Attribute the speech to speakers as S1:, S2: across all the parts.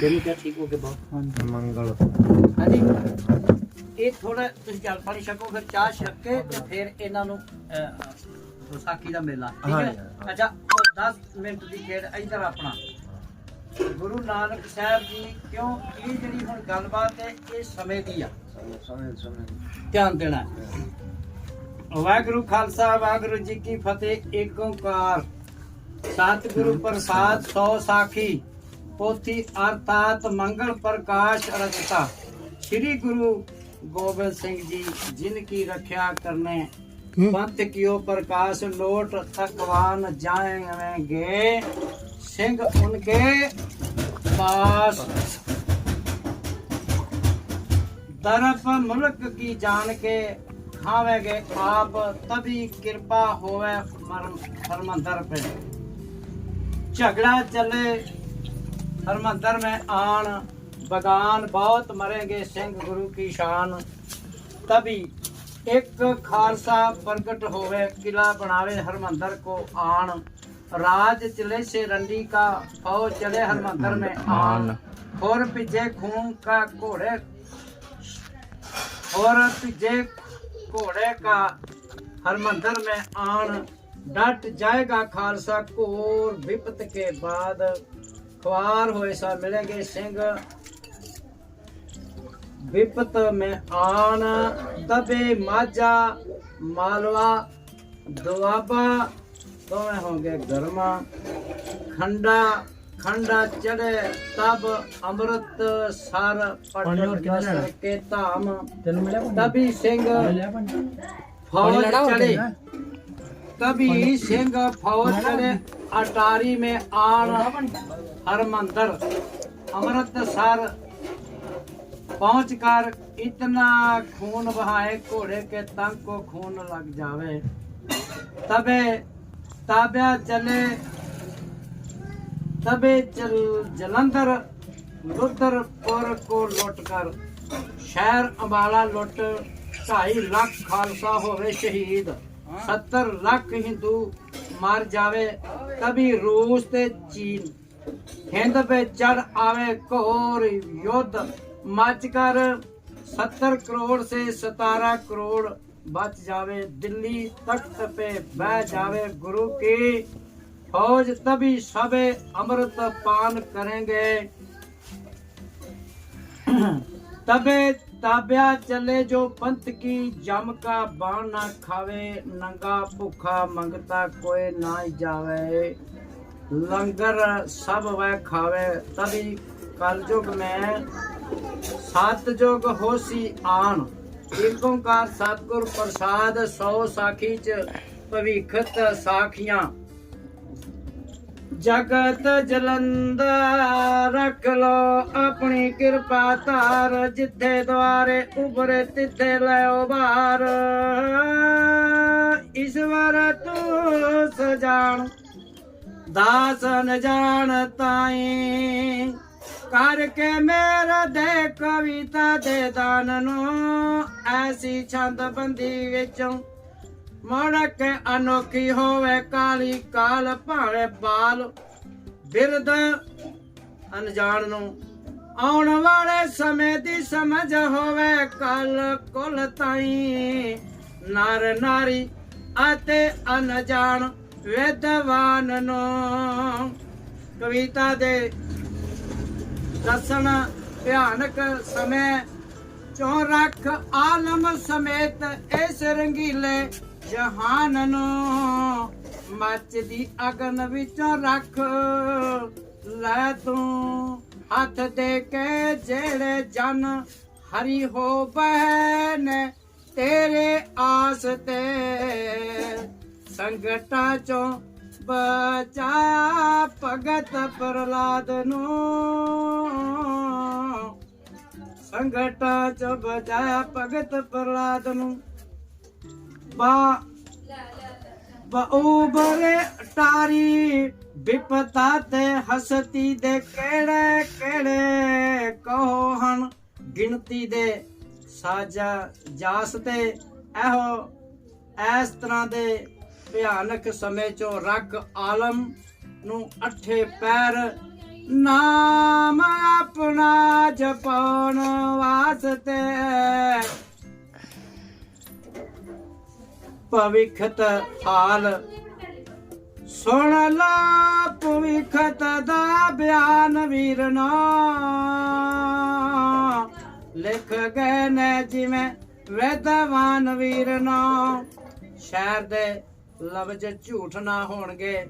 S1: ਤੈਨੂੰ ਕਿਹਾ ਠੀਕ ਹੋ ਕੇ ਬਹੁਤ।
S2: ਹਾਂਜੀ।
S3: ਮੰਗਲ।
S1: ਹਾਂਜੀ। ਇਹ ਥੋੜਾ ਤੁਸੀਂ ਜਲ ਪਾਣੀ ਛਕੋ ਫਿਰ ਚਾਹ ਛਕ ਕੇ ਤੇ ਫਿਰ ਇਹਨਾਂ ਨੂੰ ਅਹ, ਵਿਸਾਖੀ ਦਾ ਮੇਲਾ ਠੀਕ
S3: ਹਾਂਜੀ,
S1: ਹੈ
S3: ਹਾਂ।
S1: ਅੱਛਾ ਉਹ 10 ਮਿੰਟ ਦੀ ਖੇਡ ਇੱਧਰ ਆਪਣਾ। ਗੁਰੂ ਨਾਨਕ ਸਾਹਿਬ ਜੀ ਕਿਉਂ? ਇਹ ਜਿਹੜੀ ਹੁਣ ਗੱਲਬਾਤ ਹੈ ਇਹ ਸਮੇਂ ਦੀ ਆ।
S3: ਸਮੇਂ ਸਮੇਂ
S1: ਧਿਆਨ ਦੇਣਾ। ਹੈ। ਵਾਹਿਗੁਰੂ ਖਾਲਸਾ ਵਾਹਿਗੁਰੂ ਜੀ ਕੀ ਫਤਿਹ ਏਕ ਓੰਕਾਰ ਸਤਿਗੁਰੂ ਪ੍ਰਸਾਦ ਸੋ ਸਾਖੀ। ਪੋਥੀ ਅਰਥਾਤ ਮੰਗਲ ਪ੍ਰਕਾਸ਼ ਰਚਤਾ। ਸ੍ਰੀ ਗੁਰੂ ਗੋਬਿੰਦ ਸਿੰਘ ਜੀ ਜਿਨ ਕੀ ਰੱਖਿਆ ਕਰਨੇ ਪੰਥ ਕਿਉ ਪ੍ਰਕਾਸ਼ ਲੋਟ ਤਕਵਾਨ ਜਾਏਂਗੇ ਸਿੰਘ ਉਨਕੇ ਪਾਸ। ਤਰਫ ਮੁਲਕ ਕੀ ਜਾਣ ਕੇ ਖਾਵੇਂਗੇ ਆਪ ਤਬੀ ਕਿਰਪਾ ਹੋਵੇ ਮਰਨ ਫਰਮੰਦਰ ਪੇ ਝਗੜਾ ਚੱਲੇ हरमंदर में आन बगान बहुत मरेंगे सिंह गुरु की शान तभी एक खालसा प्रगट होवे किला बनावे हरमंदर को आन राज चले से रंडी का फौज चले हरमंदर में आन और पिछे खून का घोड़े और तुझे घोड़े का हरमंदर में आन डट जाएगा खालसा कोर विपत के बाद ਖਵਾਰ ਹੋਏ ਸਾ ਮਿਲਣਗੇ ਸਿੰਘ। ਵਿਪਤ ਮੈਂ ਆਣ ਤਬੇ ਮਾਝਾ ਮਾਲਵਾ ਦੁਆਬਾ ਦੋਵੇਂ
S2: ਹੋਗੇ ਗਰਮਾ।
S1: ਖੰਡਾ
S2: ਖੰਡਾ
S1: ਚੜੇ
S2: ਤਬ
S1: ਅੰਮ੍ਰਿਤ ਸਰ
S2: ਪਟਨਾ ਕੇ ਧਾਮ।
S1: ਤਬੀ ਸਿੰਘ
S2: ਫੌਜ ਚੜੇ
S1: ਤਬੀ
S2: ਸਿੰਘ ਫੌਜ
S1: ਚੜੇ
S2: ਅਟਾਰੀ
S1: ਮੇ ਆਣ। ਹਰ ਮੰਦਰ ਅਮਰਤ ਸਰ ਪਹੁੰਚ ਕਰ ਇਤਨਾ ਖੂਨ ਬਹਾਏ ਘੋੜੇ ਕੇ ਤੰਗ ਕੋ ਖੂਨ ਲੱਗ ਜਾਵੇ ਤਬੇ ਤਾਬਿਆ ਚਲੇ तबे जल जलंधर रुद्रपुर को लुट कर शहर अंबाला लुट ढाई लाख खालसा होवे शहीद सत्तर लाख हिंदू मर जावे तभी रूस ते चीन ਹਿੰਦ ਵਿੱਚ ਚੜ ਆਵੇ ਘੋਰ ਯੁੱਧ, ਮਚ ਕਰ 70 ਕਰੋੜ ਸੇ 17 ਕਰੋੜ ਬਚ ਜਾਵੇ ਦਿੱਲੀ, ਤਖਤ ਪੇ ਬਹਿ ਜਾਵੇ ਗੁਰੂ ਕੀ ਫੌਜ ਤਭੀ ਸਭੇ ਅੰਮ੍ਰਿਤ ਪਾਨ ਕਰਾਂਗੇ ਤਬੇ ਤਾਬਿਆ ਚੱਲੇ ਜੋ ਪੰਥ ਕੀ ਜਮ ਕਾ ਬਾਣ ਨਾ ਖਾਵੇ, ਨੰਗਾ ਭੁੱਖਾ ਮੰਗਤਾ ਕੋਈ ਨਾ ਜਾਵੇ। ਲੰਗਰ ਸਭ ਵੈ ਖਾਵੇ ਤਬੀ ਕਲਯੁਗ ਮੈਂ ਸਤਜੁਗ ਹੋਸੀ ਆਣ। ਏਕ ਓੰਕਾਰ ਸਤਗੁਰ ਪ੍ਰਸਾਦ ਸੋ ਸਾਖੀ ਚ ਭਵਿਖਤ ਸਾਖੀਆਂ। ਜਗਤ ਜਲੰਧਰ ਰਖ ਲੋ ਆਪਣੀ ਕਿਰਪਾ ਧਾਰ, ਜਿੱਥੇ ਦੁਆਰੇ ਉਭਰੇ ਤਿੱਥੇ ਲੈਓ ਬਾਰ ਇਸ ਈਸ਼ਵਰ ਤੂੰ ਸਜਾਣ ਦਾਸ ਨ ਜਾਣ ਤਾਈ। ਕਰਕੇ ਮੇਰਾ ਦੇ ਕਵਿਤਾ ਦੇ ਦਾਨ ਨੂੰ ਐਸੀ ਛੰਦ ਬੰਦੀ ਵਿੱਚੋਂ ਮੜਕ ਅਨੋਖੀ ਹੋਵੇ ਕਾਲੀ ਕਾਲ ਭਾਵੇਂ ਬਾਲ। ਬਿਰਦ ਅਨਜਾਣ ਨੂੰ ਆਉਣ ਵਾਲੇ ਸਮੇਂ ਦੀ ਸਮਝ ਹੋਵੇ ਕਲ ਕੁਲ ਤਾਈ। ਨਰ ਨਾਰੀ ਅਤੇ ਅਨਜਾਣ ਵਿਦਵਾਨ ਨੂੰ ਕਵਿਤਾ ਦੇ ਦੱਸਣ ਭਿਆਨਕ ਸਮੇਂ ਚੋਂ ਰੱਖ ਆਲਮ ਸਮੇਤ ਇਸ ਰੰਗੀਲੇ ਜਹਾਨ ਨੂੰ ਮੱਚਦੀ ਅਗਨ ਵਿੱਚੋਂ ਰੱਖ ਲੈ ਤੂੰ ਹੱਥ ਦੇ ਕੇ ਜਿਹੜੇ ਜਨ ਹਰੀ ਹੋ ਬਹਿਨ ਤੇਰੇ ਆਸ ਤੇ। ਸੰਗਟਾਂ ਚੋਂ ਬਚਾ ਭਗਤ ਪ੍ਰਲਾਦ ਨੂੰ। ਸੰਗਟਾਂ ਚ ਬਚਾਇਆ ਭਗਤ ਪ੍ਰਲਾਦ ਨੂੰ। ਬਾ ਬਾਉ ਟਾਰੀ ਵਿਪਤਾ ਤੇ ਹਸਤੀ ਦੇ ਕਿਹੜੇ ਕਿਹੜੇ ਕਹੋ ਹਨ? ਗਿਣਤੀ ਦੇ ਸਾਜਾ ਜਾਸ ਤੇ ਇਹੋ ਇਸ ਤਰ੍ਹਾਂ ਦੇ ਭਿਆਨਕ ਸਮੇਂ ਚੋਂ ਰੱਖ ਆਲਮ ਨੂੰ ਅੱਠੇ ਪੈਰ, ਨਾਮ ਜਪਾਉਣ ਵਾਸਤੇ। ਭਵਿਖਤ ਹਾਲ ਸੁਣ ਲਾ, ਭਵਿਖਤ ਦਾ ਬਿਆਨ ਵੀਰਨਾ ਲਿਖ ਗਏ ਨੇ ਜਿਵੇਂ ਵੇਦਵਾਨ ਵੀਰਨਾ ਸ਼ਹਿਰ ਦੇ ਲਫ਼ਜ਼ ਝੂਠ ਨਾ ਹੋਣਗੇ।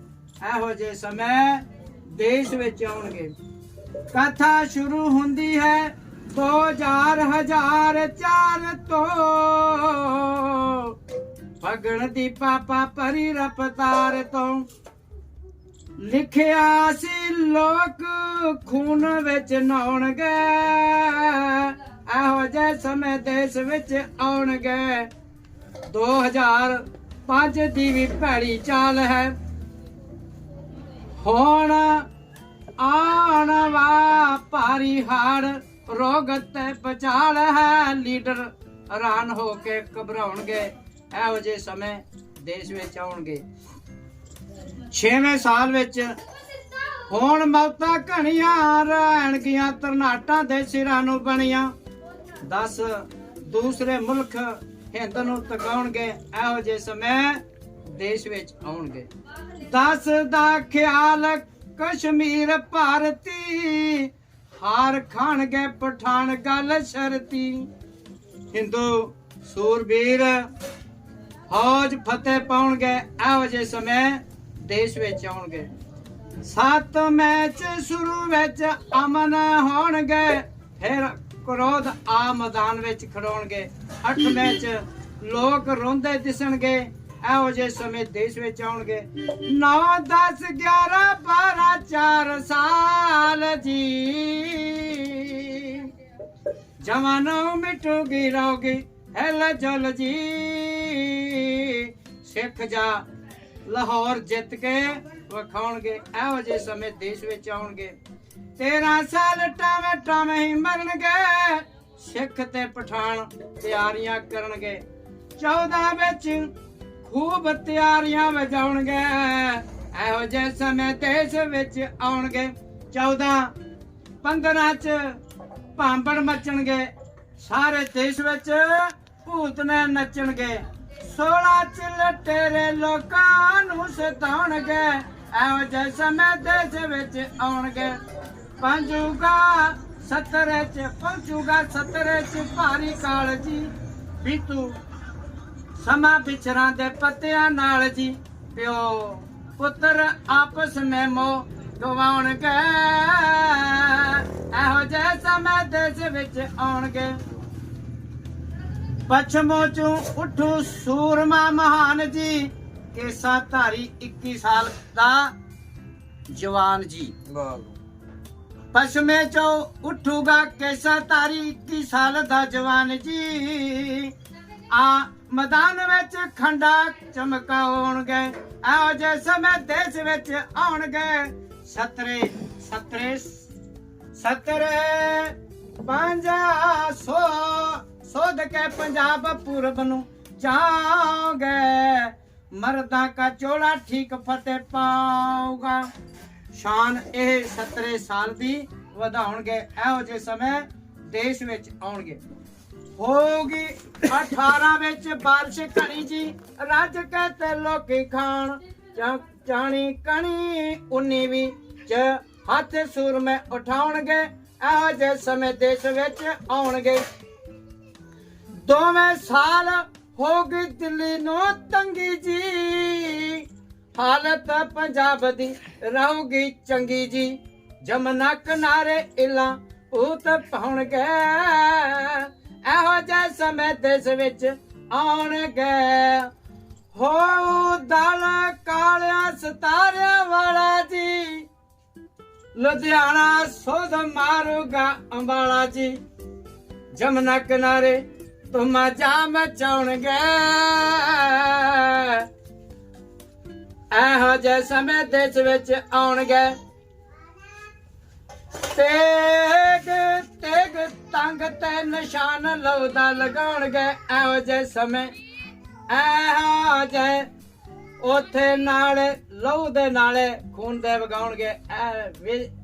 S1: ਇਹੋ ਜਿਹੇ ਸਮੇਂ ਦੇਸ਼ ਵਿੱਚ ਆਉਣਗੇ। ਕਥਾ ਸ਼ੁਰੂ ਹੁੰਦੀ ਹੈ 2000 ਹਜ਼ਾਰ ਚਾਰ ਤੋਂ। ਫਗਣ ਦੀ ਪਾਪਾ ਪਰੀ ਰਫਤਾਰ ਤੋਂ। ਲਿਖਿਆ ਸੀ ਲੋਕ ਖੂਨ ਵਿੱਚ ਨਹਾਉਣਗੇ। ਇਹੋ ਜਿਹੇ ਸਮੇਂ ਦੇਸ਼ ਵਿੱਚ ਆਉਣਗੇ। 2005 ਦੀ ਵੀ ਭੈੜੀ ਚਾਲ ਹੈ। ਹੁਣ ਆਣ ਵਾ ਭਾਰੀ ਹੜ, ਰੋਗ ਪਚਾਲ ਹੈ ਲੀਡਰ। ਹੈਰਾਨ ਹੋ ਕੇ ਘਬਰਾਉਣਗੇ, ਇਹੋ ਜਿਹੇ ਸਮੇਂ ਦੇਸ਼ ਵਿੱਚ ਆਉਣਗੇ। 6ਵੇਂ ਸਾਲ ਵਿੱਚ ਹੁਣ ਮੌਤਾਂ ਘਣੀਆਂ, ਰਹਿਣਗੀਆਂ ਤਰਨਾਟਾਂ ਦੇ ਸਿਰਾਂ ਨੂੰ ਬਣੀਆਂ। 10 ਦੂਸਰੇ ਮੁਲਕ ਹਿੰਦ ਨੂੰ ਤਕਾਉਣਗੇ ਇਹੋ ਜਿਹੇ ਸਮੇਂ ਦੇਸ਼ ਵਿੱਚ ਆਉਣਗੇ। 10 ਦਾ ਖਿਆਲ ਕਸ਼ਮੀਰ ਭਾਰਤੀ, ਹਾਰ ਖਾਣਗੇ ਪਠਾਨ ਗੱਲ ਸ਼ਰਤੀ। ਹਿੰਦੂ ਸੂਰਬੀਰ ਫੌਜ ਫਤਿਹ ਪਾਉਣਗੇ, ਇਹੋ ਜਿਹੇ ਸਮੇਂ ਦੇਸ਼ ਵਿੱਚ ਆਉਣਗੇ। ਸੱਤ ਮੈਚ ਸ਼ੁਰੂ ਵਿੱਚ ਅਮਨ ਹੋਣਗੇ, ਫਿਰ ਕ੍ਰੋਧ ਆ ਮੈਦਾਨ ਵਿੱਚ ਖੜੋਣਗੇ ਅੱਠ ਮੈਚ ਲੋਕ ਰੋਂਦੇ ਦਿਸਣਗੇ। ਇਹੋ ਜਿਹੇ ਸਮੇਂ ਦੇਸ਼ ਵਿੱਚ ਆਉਣਗੇ। 9 10 11 12 4 ਸਾਲ ਜੀ। ਜਵਾਨੋਂ ਮਿਟੂਗੀ ਰੋਗੀ, ਹੈਲ ਜਲ ਜੀ। ਸਿੱਖ ਜਾ ਲਾਹੌਰ ਜਿੱਤ ਕੇ ਵਿਖਾਉਣਗੇ, ਇਹੋ ਜਿਹੇ ਸਮੇਂ ਦੇਸ਼ ਵਿੱਚ ਆਉਣਗੇ। 13 ਸਾਲ ਟਾਵੇਂ ਟਾਵੇਂ ਹੀ ਮਰਨਗੇ, ਸਿੱਖ ਤੇ ਪਠਾਨ ਤਿਆਰੀਆਂ ਕਰਨਗੇ। 14 ਵਿੱਚ ਖੂਬ ਤਿਆਰੀਆਂ ਵਜਾਉਣਗੇ, ਇਹੋ ਜਿਹੇ ਸਮੇਂ ਦੇਸ਼ ਵਿੱਚ ਆਉਣਗੇ। 14 15 ਚ ਭਾਂਬੜ ਮਚਣਗੇ, ਸਾਰੇ ਦੇਸ਼ ਵਿੱਚ ਭੂਤ ਨੇ ਨੱਚਣਗੇ। 16 ਚ ਲਟੇਰੇ ਲੋਕਾਂ ਨੂੰ ਸਤਾਉਣਗੇ ਇਹੋ ਜਿਹੇ ਸਮੇਂ ਦੇਸ਼ ਵਿੱਚ ਆਉਣਗੇ। ਪੰਜੂਗਾ 70 ਚ ਪਹੁੰਚੂਗਾ 70 ਚ ਭਾਰੀ ਕਾਲ ਜੀ। ਬੀਤੂ ਸਮਾਂ ਵਿਚਰਾਂ ਦੇ ਪੱਤਿਆਂ ਨਾਲ ਜੀ। ਪਿਓ ਪੁੱਤਰ ਆਪਸ ਮੇਮੋ ਮੋ ਗਵਾਉਣਗੇ। ਇਹੋ ਜਿਹੇ ਸਮੇਂ ਦੇਸ਼ ਵਿੱਚ ਆਉਣਗੇ। ਪਛਮੋ ਚੋਂ ਉਠੂ ਸੂਰਮਾ ਮਹਾਨ ਜੀ। ਕੇਸਾ ਧਾਰੀ 21 ਸਾਲ ਦਾ ਜਵਾਨ ਜੀ। ਪਛਮੇ ਚੋਂ ਉਠੂਗਾ ਕੇਸਾ ਧਾਰੀ 21 ਸਾਲ ਦਾ ਜਵਾਨ ਜੀ। ਆ ਮੈਦਾਨ ਵਿੱਚ ਖੰਡਾ ਚਮਕਾਉਣਗੇ ਇਹੋ ਜਿਹੇ ਸਮੇਂ ਦੇਸ਼ ਵਿੱਚ ਆਉਣਗੇ। ਸਤਰੇ ਸਤਰੇ ਸਤਰੇ ਪੰਜਾ ਸੋ ਸੋਧ ਕੇ ਪੰਜਾਬ ਪੂਰਬ ਨੂੰ ਜਾਓਗੇ। ਮਰਦਾਂ ਕਾ ਚੋਲਾ ਠੀਕ ਫਤਿਹ ਪਾਊਗਾ। ਸ਼ਾਨ ਇਹ 17 ਸਾਲ ਦੀ ਵਧਾਉਣਗੇ, ਇਹੋ ਜਿਹੇ ਸਮੇਂ ਦੇਸ਼ ਵਿੱਚ ਆਉਣਗੇ। ਹੋਗੀ 18 ਵਿੱਚ ਬਾਰਿਸ਼ ਘਣੀ ਜੀ, ਰੱਜ ਕੇ ਤੇ ਲੋਕੀ ਖਾਣ। ਜਾਣੀ ਕਣੀ 19 ਵੀ ਚ ਹੱਥ ਸੂਰਮੇ ਮੈਂ ਉਠਾਉਣਗੇ, ਇਹੋ ਜੇ ਸਮੇਂ ਦੇਸ਼ ਵਿੱਚ ਆਉਣਗੇ। ਦੋਵੇਂ ਸਾਲ ਹੋ ਗਈ ਜੀ। ਹਾਲਤ ਪੰਜਾਬ ਦੀ ਰਹੂਗੀ ਚੰਗੀ ਜੀ। ਜਮਨਾ ਕਿਨਾਰੇ ਇਲਾ ਭੂਤ ਪਾਉਣਗੇ। ਇਹੋ ਜਿਹੇ ਸਮੇਂ ਦੇਸ਼ ਵਿੱਚ ਆਉਣਗੇ। ਹੋ ਦਲ ਕਾਲਿਆਂ ਸਤਾਰਿਆਂ ਵਾਲਾ ਜੀ। ਲੁਧਿਆਣਾ ਸੋਧ ਮਾਰੂਗਾ ਅੰਬਾਲਾ ਜੀ। ਜਮਨਾ ਕਿਨਾਰੇ ਤੁਮਾ ਜਾਮ ਚਾਉਣਗੇ ਇਹੋ ਜਿਹੇ ਸਮੇਂ ਦੇਸ਼ ਵਿੱਚ ਆਉਣਗੇ। ਤੇਗ ਤੇਗ ਤੰਗ ਤੇ ਨਿਸ਼ਾਨ ਲਉਦਾ ਲਗਾਉਣਗੇ। ਇਹੋ ਜਿਹੇ ਸਮੇਂ, ਇਹੋ ਜਿਹੇ ਉਥੇ ਨਾਲੇ, ਲਹੂ ਦੇ ਨਾਲੇ ਖੂਨ ਦੇ ਵਗਾਉਣਗੇ। ਇਹ